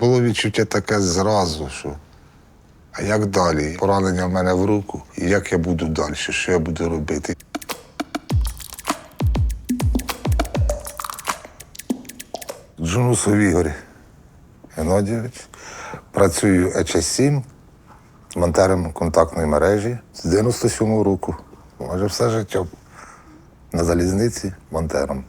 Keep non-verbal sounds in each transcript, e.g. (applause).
Було відчуття таке зразу, що а як далі? Поранення в мене в руку, і як я буду далі, що я буду робити? Джунусов Ігор Геннадійович. Працюю ЕЧ-7 монтером контактної мережі з 97-го року. Майже все життя на залізниці монтером.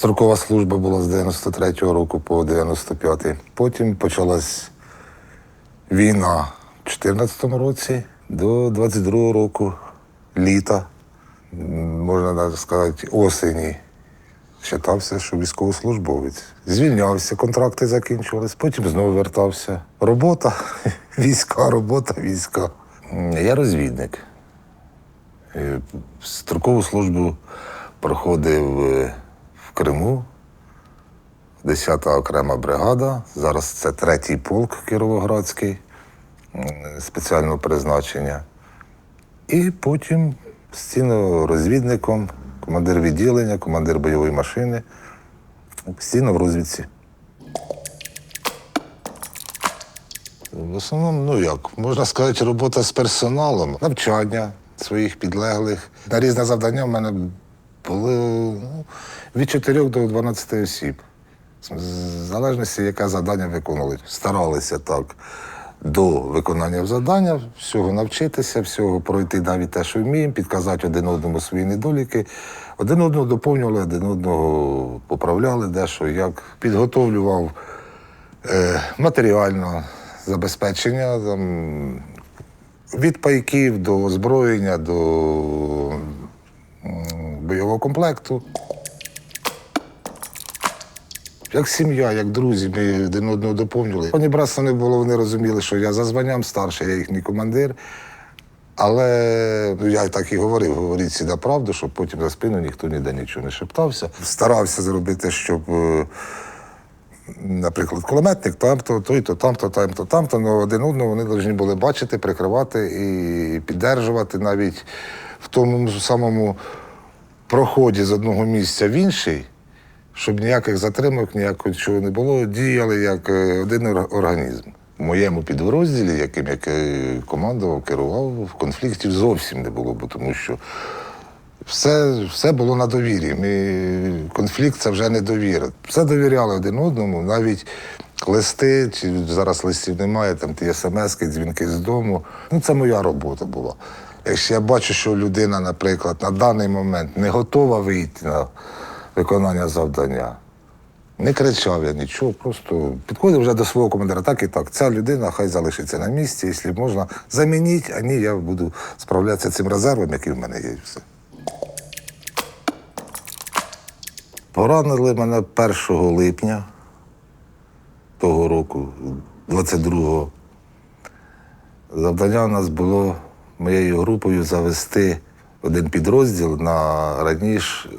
Строкова служба була з 93-го року по 95-й. Потім почалась війна в 14-му році до 22-го року, літа, можна навіть сказати, осені. Вважався, що військовослужбовець. Звільнявся, контракти закінчувались, потім знову вертався. Робота, (laughs) війська, робота, війська. Я розвідник. Е, Строкову службу проходив е, в Криму, 10-та окрема бригада. Зараз це третій полк Кіровоградський спеціального призначення. І потім постійно розвідником, командир відділення, командир бойової машини, постійно в розвідці. В основному, ну як, можна сказати, робота з персоналом, навчання своїх підлеглих. На різне завдання в мене було ну, від 4 до 12 осіб. В залежності, яке завдання виконували. Старалися так до виконання завдання, всього навчитися, всього пройти навіть те, що вміємо, підказати один одному свої недоліки. Один одного доповнювали, один одного поправляли дещо, як підготовлював е, матеріально забезпечення там, від пайків до озброєння, до бойового комплекту. Як сім'я, як друзі, ми один одного доповнювали. Вони братства не було, вони розуміли, що я за званням старший, я їхній командир. Але ну, я так і говорив, говоріть всі правду, щоб потім за спину ніхто ніде нічого не шептався. Старався зробити, щоб, е, наприклад, кулеметник там-то, той-то, там-то, там-то, там-то, але один одного вони повинні були бачити, прикривати і піддержувати навіть в тому самому проході з одного місця в інший, щоб ніяких затримок, ніякого чого не було, діяли як е, один організм. В моєму підрозділі, яким я командував, керував, конфліктів зовсім не було, бо тому що все, все було на довірі. Ми, конфлікт це вже не довіра. Все довіряли один одному, навіть листи, чи зараз листів немає, там ті смски, дзвінки з дому. Ну, це моя робота була. Якщо я бачу, що людина, наприклад, на даний момент не готова вийти на виконання завдання, не кричав я нічого, просто підходив вже до свого командира. Так і так. Ця людина хай залишиться на місці, якщо можна, замініть, а ні, я буду справлятися цим резервом, який в мене є. все. Поранили мене 1 липня того року, 22-го. Завдання у нас було моєю групою завести один підрозділ на раніше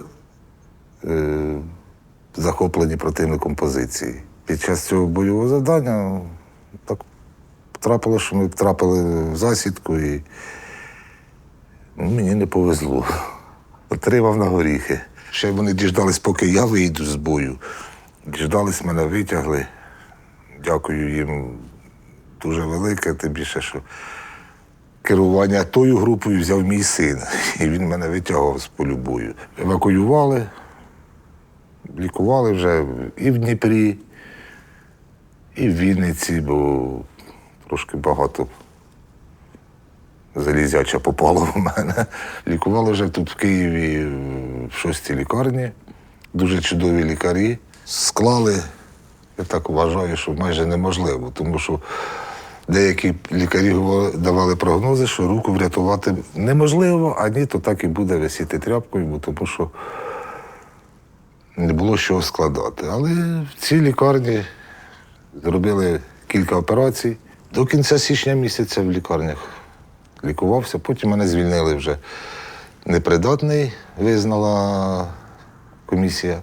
захоплені противником позиції. Під час цього бойового завдання ну, так трапило, що ми трапили в засідку і ну, мені не повезло. Отримав на горіхи. Ще вони діждались, поки я вийду з бою. Діждались, мене витягли. Дякую їм дуже велике, тим більше, що керування тою групою взяв мій син. І він мене витягував з полю бою. Евакуювали, лікували вже і в Дніпрі, і в Вінниці, бо трошки багато залізяча попало в мене. Лікували вже тут в Києві в шостій лікарні. Дуже чудові лікарі. Склали, я так вважаю, що майже неможливо, тому що деякі лікарі давали прогнози, що руку врятувати неможливо, а ні, то так і буде висіти тряпкою, тому що не було що складати. Але в цій лікарні зробили кілька операцій. До кінця січня місяця в лікарнях лікувався, потім мене звільнили вже непридатний, визнала комісія.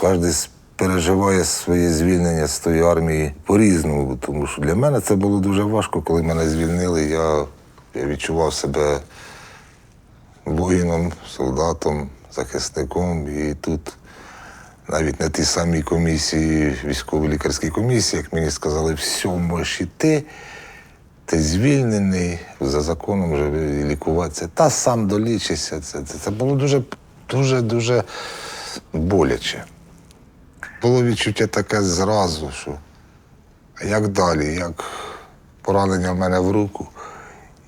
Кожен переживає своє звільнення з тої армії по-різному, тому що для мене це було дуже важко, коли мене звільнили. Я, я відчував себе воїном, солдатом, захисником. І тут навіть на тій самій комісії, військово-лікарській комісії, як мені сказали, все, можеш іти, ти звільнений, за законом вже лікуватися. Та сам долічишся. Це, це, це було дуже, дуже, дуже боляче. Було відчуття таке зразу, що як далі, як поранення в мене в руку,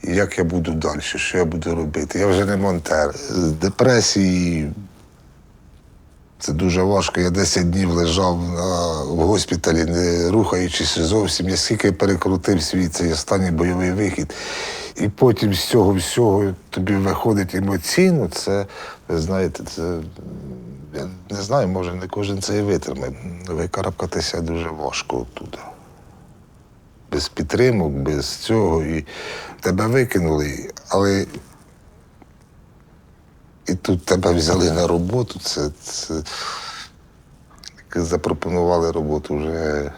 як я буду далі, що я буду робити? Я вже не монтер. З депресії це дуже важко. Я 10 днів лежав в госпіталі, не рухаючись зовсім. Я скільки перекрутив свій цей останній бойовий вихід. І потім з цього всього тобі виходить емоційно. Це, ви знаєте, це я не знаю, може не кожен це і витримає. Викарабкатися дуже важко оттуда. Без підтримок, без цього. І тебе викинули, але і тут тебе взяли на роботу. Це, це запропонували роботу вже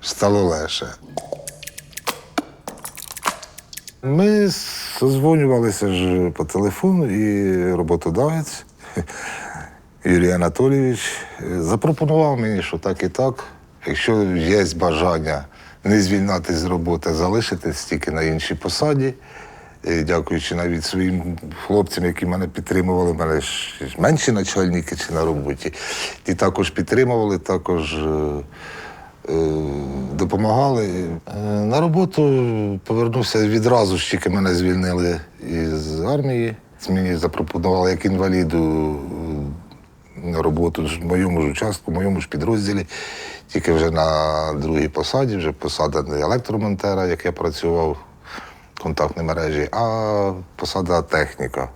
стало легше. Ми созвонювалися ж по телефону, і роботодавець (laughs) Юрій Анатолійович запропонував мені, що так і так, якщо є бажання не звільнати з роботи, залишитись тільки на іншій посаді. е, Дякуючи навіть своїм хлопцям, які мене підтримували, мене ж менші начальники чи на роботі. Ті також підтримували, також е, е, допомагали. Е, На роботу повернувся відразу, ж тільки мене звільнили із армії. Мені запропонували як інваліду е, роботу в моєму ж участку, в моєму ж підрозділі, тільки вже на другій посаді, вже посада не електромонтера, як я працював в контактній мережі, а посада техніка.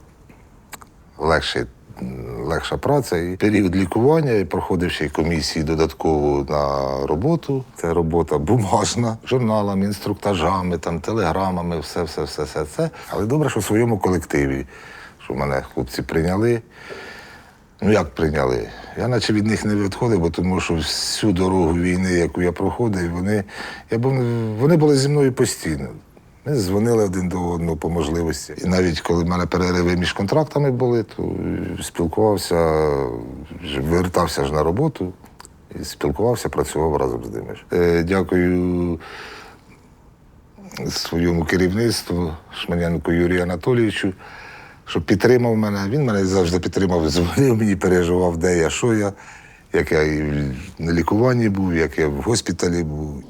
Легший, легша праця. І період лікування і проходив ще й комісії додатково на роботу. Це робота бумажна, журналами, інструктажами, там, телеграмами, все, все, все, все це. Але добре, що в своєму колективі, що мене хлопці прийняли. Ну як прийняли? Я наче від них не відходив, бо тому що всю дорогу війни, яку я проходив, вони, я був, вони були зі мною постійно. Ми дзвонили один до одного по можливості. І навіть коли в мене перериви між контрактами були, то спілкувався, вертався ж на роботу, і спілкувався, працював разом з ними. Е, Дякую своєму керівництву Шманенку Юрію Анатолійовичу, що підтримав мене. Він мене завжди підтримав, дзвонив мені, переживав, де я, що я, як я і на лікуванні був, як я в госпіталі був.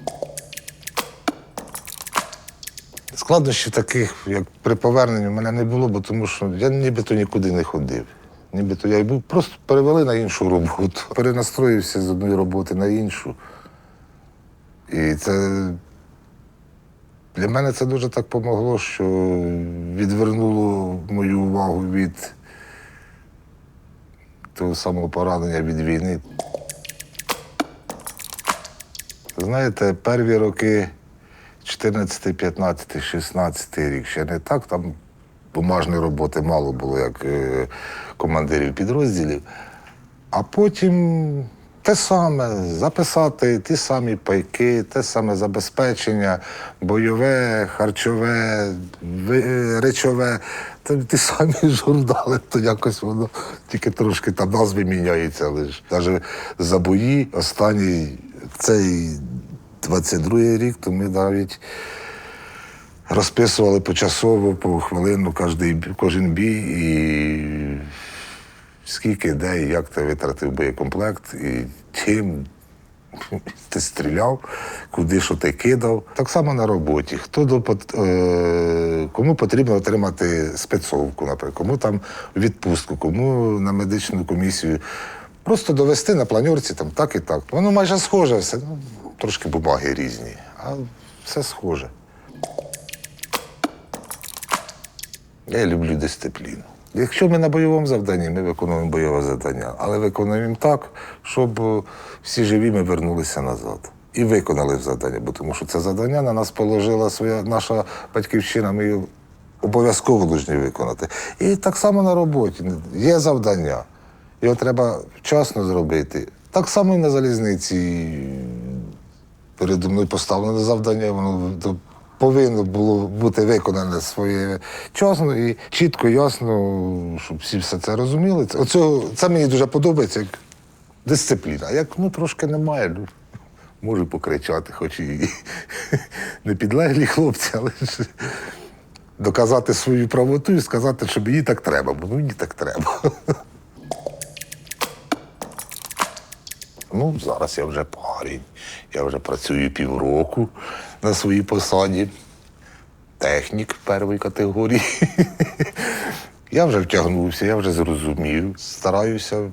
Складнощів таких, як при поверненні, в мене не було, бо тому що я нібито нікуди не ходив. Нібито я й був, просто перевели на іншу роботу. (laughs) Перенастроївся з одної роботи на іншу. І це для мене це дуже так помогло, що відвернуло мою увагу від того самого поранення від війни. Знаєте, перві роки 14, 15, 16 рік ще не так. Там бумажної роботи мало було, як е, командирів підрозділів. А потім те саме записати ті самі пайки, те саме забезпечення, бойове, харчове, речове, ті самі (laughs) журнали, то якось воно тільки трошки там назви міняються. Ж навіть за бої останній цей 22-й рік, то ми навіть розписували почасово, по хвилину кожен бій і скільки, де і як ти витратив боєкомплект, і чим ти стріляв, куди що ти кидав. Так само на роботі. Хто до, е, кому потрібно отримати спецовку, наприклад, кому там відпустку, кому на медичну комісію. Просто довести на планерці там так і так. Воно майже схоже все. Ну, трошки бумаги різні, а все схоже. Я люблю дисципліну. Якщо ми на бойовому завданні, ми виконуємо бойове завдання, але виконуємо так, щоб е, всі живі ми вернулися назад. І виконали завдання, бо тому що це завдання на нас положила своя наша батьківщина, ми його обов'язково повинні виконати. І так само на роботі. Є завдання. Його треба вчасно зробити. Так само і на залізниці передо мною поставлене завдання, воно повинно було бути виконане своє часно і чітко, ясно, щоб всі все це розуміли. Оцього, це мені дуже подобається як дисципліна. Як ну трошки немає, ну, можу покричати, хоч і (laughs) не підлеглі хлопці, але ж доказати свою правоту і сказати, що мені так треба, бо мені так треба. (laughs) Ну, зараз я вже парень. Я вже працюю півроку на своїй посаді. Технік першої категорії. (laughs) Я вже втягнувся, я вже зрозумів. Стараюся.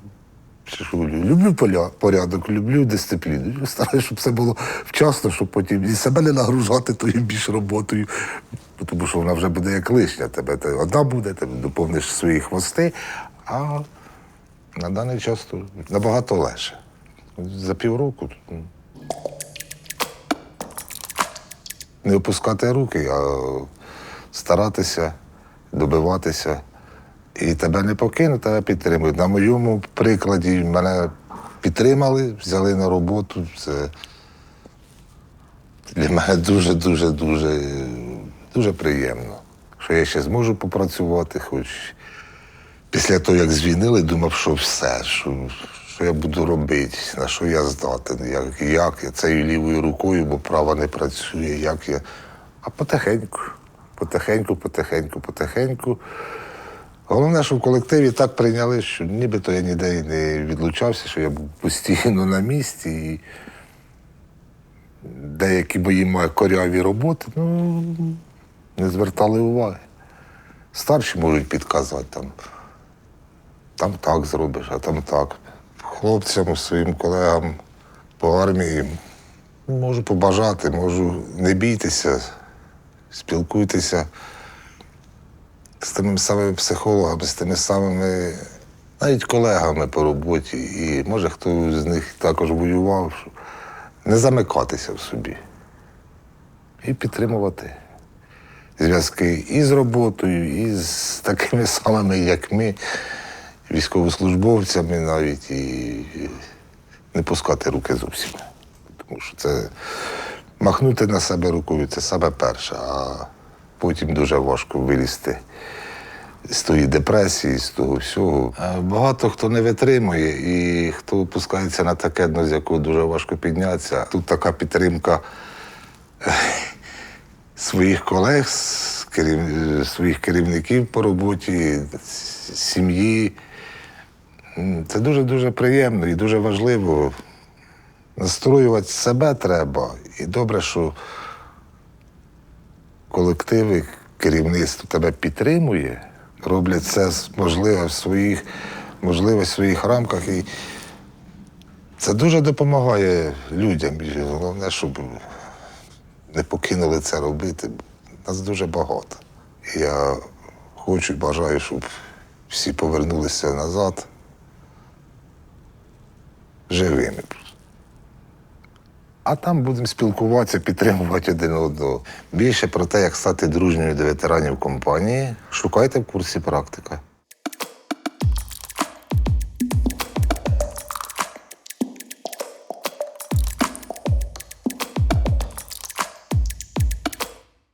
Люблю порядок, люблю дисципліну. Стараюся, щоб все було вчасно, щоб потім і себе не нагружати тою більш роботою. Тому що вона вже буде як лишня. Тебе те одна буде, ти доповниш свої хвости, а на даний час то набагато легше. За півроку. ну, Не опускати руки, а старатися, добиватися. І тебе не покинуть, тебе підтримують. На моєму прикладі мене підтримали, взяли на роботу. Це для мене дуже, дуже, дуже, дуже приємно, що я ще зможу попрацювати, хоч після того, як звільнили, думав, що все, що, що я буду робити, на що я здатен, як, як я цією лівою рукою, бо права не працює, як я. А потихеньку, потихеньку, потихеньку, потихеньку. Головне, що в колективі так прийняли, що нібито я ніде і не відлучався, що я був постійно на місці. І деякі мої коряві роботи ну, не звертали уваги. Старші можуть підказати там там так зробиш, а там так. Хлопцям, своїм колегам по армії можу побажати, можу не бійтеся, спілкуйтеся з тими самими психологами, з тими самими навіть колегами по роботі. І може хто з них також воював, що не замикатися в собі і підтримувати зв'язки і з роботою, і з такими самими, як ми, військовослужбовцями навіть, і не пускати руки зовсім. Тому що це махнути на себе рукою це саме перше, а потім дуже важко вилізти з тої депресії, з того всього. Е, Багато хто не витримує і хто опускається на таке дно, з якого дуже важко піднятися. Тут така підтримка своїх колег, своїх керівників по роботі, сім'ї. Це дуже-дуже приємно і дуже важливо. Настроювати себе треба. І добре, що колективи, керівництво тебе підтримує, роблять це можливо в своїх, можливо, в своїх рамках. І це дуже допомагає людям. І головне, щоб не покинули це робити. Нас дуже багато. І я хочу бажаю, щоб всі повернулися назад живими. А там будемо спілкуватися, підтримувати один одного. Більше про те, як стати дружньою до ветеранів компанії, шукайте в курсі практика.